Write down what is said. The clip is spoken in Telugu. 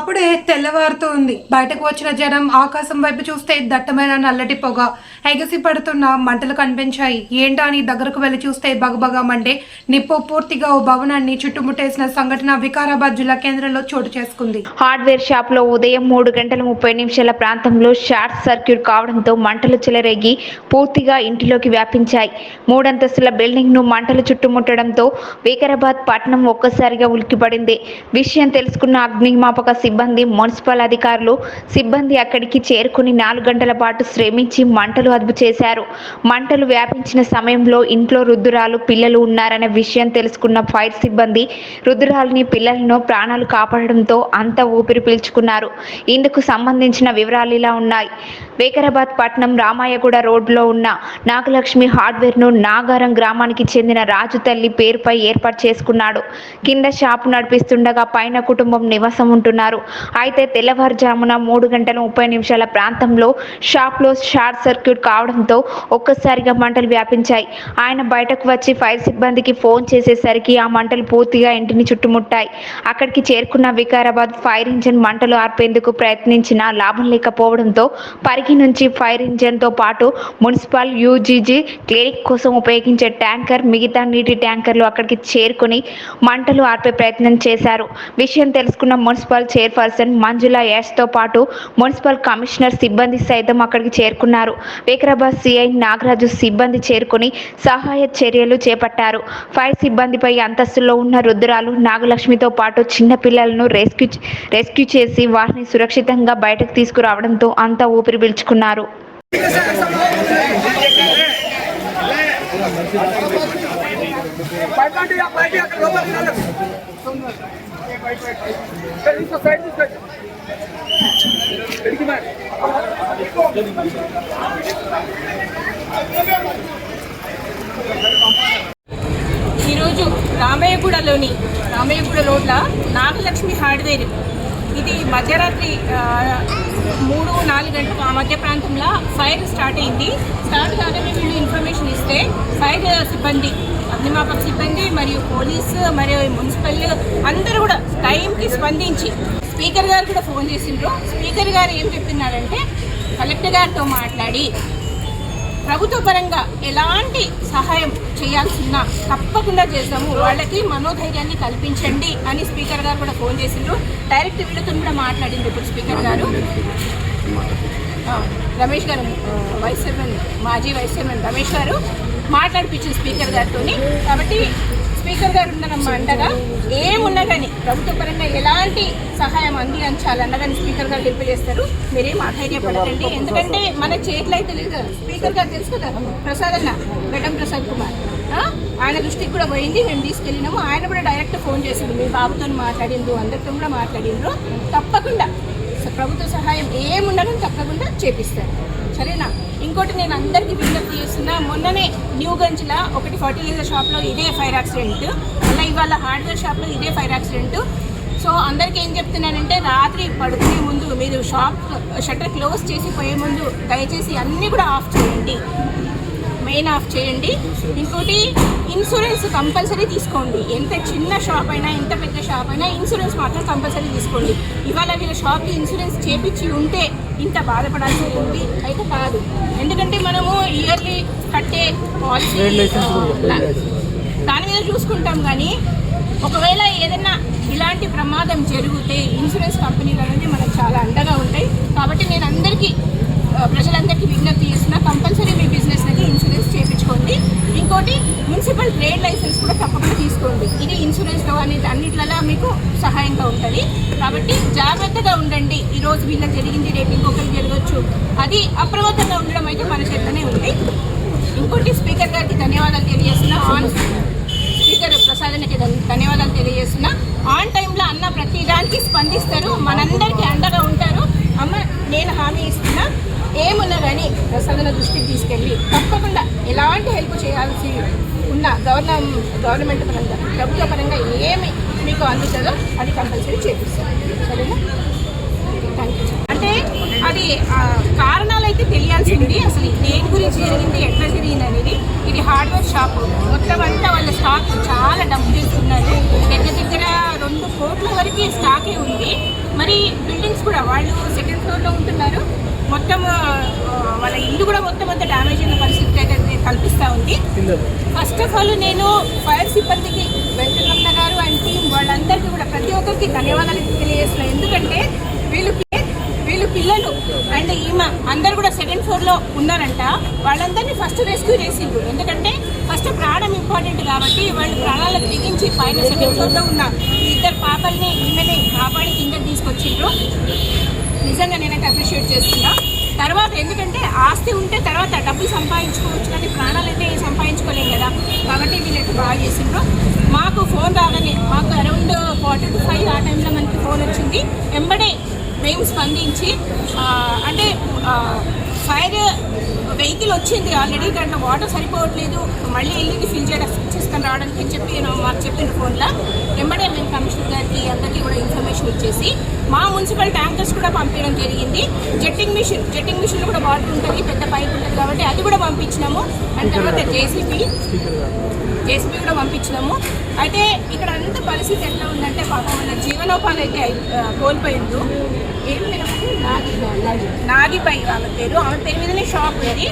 అప్పుడే తెల్లవారుతూ ఉంది. బయటకు వచ్చిన జనం ఆకాశం వైపు చూస్తే దట్టమైన నల్లటి పొగ. ఎగసి పడుతున్న మంటలు కనిపించాయి. ఏంటా అని దగ్గరకు వెళ్ళి చూస్తే బగబగా మండే. నిప్పు పూర్తిగా ఓ భవనాన్ని చుట్టుముట్టేసిన సంఘటన వికారాబాద్ జిల్లా కేంద్రంలో చోటు చేసుకుంది. హార్డ్వేర్ షాప్లో ఉదయం మూడు గంటల ముప్పై నిమిషాల ప్రాంతంలో షార్ట్ సర్క్యూట్ కావడంతో మంటలు చెలరేగి పూర్తిగా ఇంటిలోకి వ్యాపించాయి. మూడంతస్తుల బిల్డింగ్ను మంటలు చుట్టుముట్టడంతో వికారాబాద్ పట్టణం ఒక్కసారిగా ఉలిక్కిపడింది. విషయం తెలుసుకున్న అగ్నిమాపక సిబ్బంది మున్సిపల్ అధికారులు సిబ్బంది అక్కడికి చేరుకుని నాలుగు గంటల పాటు శ్రమించి మంటలు అదుపు చేశారు. మంటలు వ్యాపించిన సమయంలో ఇంట్లో రుద్దురాలు పిల్లలు ఉన్నారనే విషయం తెలుసుకున్న ఫైర్ సిబ్బంది రుద్దురాలని పిల్లలను ప్రాణాలు కాపాడడంతో అంత ఊపిరి పీల్చుకున్నారు. ఇందుకు సంబంధించిన వివరాలు ఇలా ఉన్నాయి. వికారాబాద్ పట్నం రామాయగూడ రోడ్లో ఉన్న నాగలక్ష్మి హార్డ్వేర్ను నాగారం గ్రామానికి చెందిన రాజు తల్లి పేరుపై ఏర్పాటు చేసుకున్నాడు. కింద షాపు నడిపిస్తుండగా పైన కుటుంబం నివాసం ఉంటున్నారు. అయితే తెల్లవారుజామున మూడు గంటల ముప్పై నిమిషాల ప్రాంతంలో షాప్లో షార్ట్ సర్క్యూట్ కావడంతో ఒక్కసారిగా మంటలు వ్యాపించాయి. ఆయన బయటకు వచ్చి ఫైర్ సిబ్బందికి ఫోన్ చేసేసరికి ఆ మంటలు పూర్తిగా ఇంటిని చుట్టుముట్టాయి. అక్కడికి చేరుకున్న వికారాబాద్ ఫైర్ ఇంజిన్ మంటలు ఆర్పేందుకు ప్రయత్నించినా లాభం లేకపోవడంతో పరిగి నుంచి ఫైర్ ఇంజన్తో పాటు మున్సిపల్ యూజీజీ క్లినిక్ కోసం ఉపయోగించే ట్యాంకర్ మిగతా నీటి ట్యాంకర్లు అక్కడికి చేరుకుని మంటలు ఆర్పే ప్రయత్నం చేశారు. విషయం తెలుసుకున్న మున్సిపల్ చైర్పర్సన్ మంజుల యాష్తో పాటు మున్సిపల్ కమిషనర్ సిబ్బంది సైతం అక్కడికి చేరుకున్నారు. వికరాబాద్ సిఐ నాగరాజు సిబ్బంది చేరుకుని సహాయ చర్యలు చేపట్టారు. ఫైర్ సిబ్బందిపై అంతస్తులో ఉన్న రుద్రాలు నాగలక్ష్మితో పాటు చిన్న పిల్లలను రెస్క్యూ రెస్క్యూ చేసి వారిని సురక్షితంగా బయటకు తీసుకురావడంతో అంతా ఊపిరి పీల్చుకున్నారు ఈరోజు రామయ్యగూడలోని రామయ్యగూడ రోడ్ల నాగలక్ష్మి హార్డ్వేర్ ఇది మధ్యరాత్రి మూడు నాలుగు గంటలకు ఆ మధ్య ప్రాంతంలో ఫైర్ స్టార్ట్ అయింది. స్టార్ట్ కాగానే వీళ్ళు ఇన్ఫర్మేషన్ ఇస్తే ఫైర్ సిబ్బంది అగ్నిమాపక సిబ్బంది మరియు పోలీసు మరియు మున్సిపల్ అందరూ కూడా టైంకి స్పందించి స్పీకర్ గారు కూడా ఫోన్ చేసిండ్రు. స్పీకర్ గారు ఏం చెప్తున్నారంటే కలెక్టర్ గారితో మాట్లాడి ప్రభుత్వ పరంగా ఎలాంటి సహాయం చేయాల్సిన తప్పకుండా చేస్తాము. వాళ్ళకి మనోధైర్యాన్ని కల్పించండి అని స్పీకర్ గారు కూడా ఫోన్ చేసిండ్రు. డైరెక్ట్ వీళ్ళతో కూడా మాట్లాడింది ఇప్పుడు స్పీకర్ గారు. రమేష్ గారు వైస్ చైర్మన్ మాజీ వైస్ చైర్మన్ రమేష్ గారు మాట్లాడిపించింది స్పీకర్ గారితో కాబట్టి స్పీకర్ గారు ఉందనమ్మా అండగా ఏమున్నా కానీ ప్రభుత్వ పరంగా ఎలాంటి సహాయం అందించాలన్నా కానీ స్పీకర్ గారు హెల్ప్ చేస్తారు మీరేం ఆధైర్యపడకండి. ఎందుకంటే మన చేతిలో అయితే లేదు కదా. స్పీకర్ గారు తెలుసు కదా ప్రసాద్ అన్న గడ్డం ప్రసాద్ కుమార్. ఆయన దృష్టికి కూడా పోయింది మేము తీసుకెళ్ళినాము. ఆయన కూడా డైరెక్ట్ ఫోన్ చేసిండు మీ బాబుతో మాట్లాడిండ్రు అందరితో కూడా మాట్లాడిండ్రు. తప్పకుండా ప్రభుత్వ సహాయం ఏముండడం తప్పకుండా చేపిస్తారు. సరేనా? ఇంకోటి నేను అందరికీ విజ్ఞప్తి చేస్తున్నా మొన్ననే న్యూ న్యూగంజ్లో ఒకటి ఫర్టిలైజర్ షాప్లో ఇదే ఫైర్ యాక్సిడెంట్ అలా ఇవాళ హార్డ్వేర్ షాప్లో ఇదే ఫైర్ యాక్సిడెంట్ సో అందరికీ ఏం చెప్తున్నానంటే రాత్రి పడుకునే ముందు మీరు షాప్ షట్టర్ క్లోజ్ చేసి పోయే ముందు దయచేసి అన్నీ కూడా ఆఫ్ చేయండి. మెయిన్ ఆఫ్ చేయండి. ఇంకోటి ఇన్సూరెన్స్ కంపల్సరీ తీసుకోండి. ఎంత చిన్న షాప్ అయినా ఎంత పెద్ద షాప్ అయినా ఇన్సూరెన్స్ మాత్రం కంపల్సరీ తీసుకోండి. ఇవాళ వీళ్ళ షాప్కి ఇన్సూరెన్స్ చేపించి ఉంటే ఇంత బాధపడాల్సి ఉంది. అయితే కాదు. ఎందుకంటే మనము ఇయర్లీ కట్టే పాలసీ దాని మీద చూసుకుంటాం కానీ ఒకవేళ ఏదైనా ఇలాంటి ప్రమాదం జరిగితే ఇన్సూరెన్స్ కంపెనీలు అనేది మనకు చాలా అండగా ఉంటాయి. కాబట్టి నేను అందరికీ ప్రజలందరికీ విజ్ఞప్తి చేస్తున్నా కంపల్సరీ మీ బిజినెస్ అనేది ఇన్సూరెన్స్ చేయించుకోండి. ఇంకోటి మున్సిపల్ ట్రేడ్ లైసెన్స్ కూడా తప్పకుండా తీసుకోండి. ఇది ఇన్సూరెన్స్లో అనేది అన్నిట్లలో మీకు సహాయంగా ఉంటుంది. కాబట్టి జాగ్రత్తగా ఉండండి. ఈరోజు వీళ్ళకి జరిగింది రేపు ఇంకొకరికి జరగచ్చు. అది అప్రమత్తంగా ఉండడం అయితే మన చేతనే ఉంది. ఇంకోటి స్పీకర్ గారికి ధన్యవాదాలు తెలియజేస్తున్నా. ఆన్ స్పీకర్ ప్రసాదానికి ధన్యవాదాలు తెలియజేస్తున్నా. ఆన్ టైంలో అన్న ప్రతి దానికి స్పందిస్తారు. మనందరికీ అండగా ఉంటారు అమ్మ నేను హామీ ఇస్తున్నా ఏమున్నా కానీ దృష్టికి తీసుకెళ్ళి తప్పకుండా ఎలాంటి హెల్ప్ చేయాల్సి ఉన్న గవర్న గవర్నమెంట్ పరంగా ప్రభుత్వ పరంగా ఏమి మీకు అందుతుందో అది కంపల్సరీ చేపిస్తాం. సరేనా? థ్యాంక్ యూ అంటే అది కారణాలు అయితే తెలియాల్సింది. అసలు దేని గురించి జరిగింది ఎట్లా జరిగింది అనేది ఇది హార్డ్వేర్ షాప్ మొత్తం అంతా వాళ్ళ స్టాక్ చాలా డబ్బు తీసుకున్నారు దగ్గర దగ్గర రెండు కోట్ల వరకు స్టాకే ఉంది మరి బిల్డింగ్స్ కూడా వాళ్ళు సెకండ్ ఫ్లోర్లో ఉంటున్నారు మొత్తం ఆ, వాళ్ళ ఇల్లు కూడా మొత్తం అంతా డ్యామేజ్ అయిన పరిస్థితి అయితే కల్పిస్తూ ఉంది ఫస్ట్ ఆఫ్ ఆల్ నేను ఫైర్ సిబ్బందికి వెంకటరమణ గారు అండ్ టీం వాళ్ళందరికీ కూడా ప్రతి ఒక్కరికి ధన్యవాదాలు తెలియజేస్తున్నాను ఎందుకంటే వీళ్ళు వీళ్ళు పిల్లలు అండ్ ఈమె అందరు కూడా సెకండ్ ఫ్లోర్లో ఉన్నారంట. వాళ్ళందరినీ ఫస్ట్ రెస్క్యూ చేసిండ్రు. ఎందుకంటే ఫస్ట్ ప్రాణం ఇంపార్టెంట్ కాబట్టి వాళ్ళు ప్రాణాలకు దిగించి పైన సెకండ్ ఫ్లోర్లో ఉన్న ఇద్దరు పాపల్ని ఈమెని కాపాడి కింద తీసుకొచ్చిండ్రు. నిజంగా నేనైతే అప్రిషియేట్ చేస్తున్నా. తర్వాత ఎందుకంటే ఆస్తి ఉంటే తర్వాత డబ్బులు సంపాదించుకోవచ్చు కానీ ప్రాణాలు అయితే సంపాదించుకోలేం కదా. కాబట్టి వీళ్ళైతే బాగా చేసిండ్రు. మాకు ఫోన్ రాగానే మాకు అరౌండ్ ఫార్టీ టు ఫైవ్ ఆ టైంలో మనకి ఫోన్ వచ్చింది. వెంబడే మేము స్పందించి అంటే ఫైర్ వెహికల్ వచ్చింది ఆల్రెడీ దాంట్లో వాటర్ సరిపోవట్లేదు. మళ్ళీ వెళ్ళి ఫిల్ చేయడం చేసుకొని రావడానికి చెప్పి నేను మాకు చెప్పిన ఫోన్లో. వెంబడే మేము కమిషన్ గారికి అందరికీ కూడా ఇన్ఫర్మేషన్ ఇచ్చేసి మా మున్సిపల్ ట్యాంకర్స్ కూడా పంపించడం జరిగింది. జెట్టింగ్ మిషన్ జెట్టింగ్ మిషన్ కూడా వాటర్ ఉంటుంది పెద్ద పైప్ ఉంటుంది కాబట్టి అది కూడా పంపించినాము. అండ్ తర్వాత జేసీబీ జేసీబీ కూడా పంపించినాము. అయితే ఇక్కడ అంత పరిస్థితి ఎట్లా ఉందంటే పాపం వాళ్ళ జీవనోపాధి అయితే ఆ, కోల్పోయిండ్రు ఏం పేరు ఆమెది? నాగిపై ఆమె పేరు. ఆమె పేరు మీదనే షాప్ ఉంది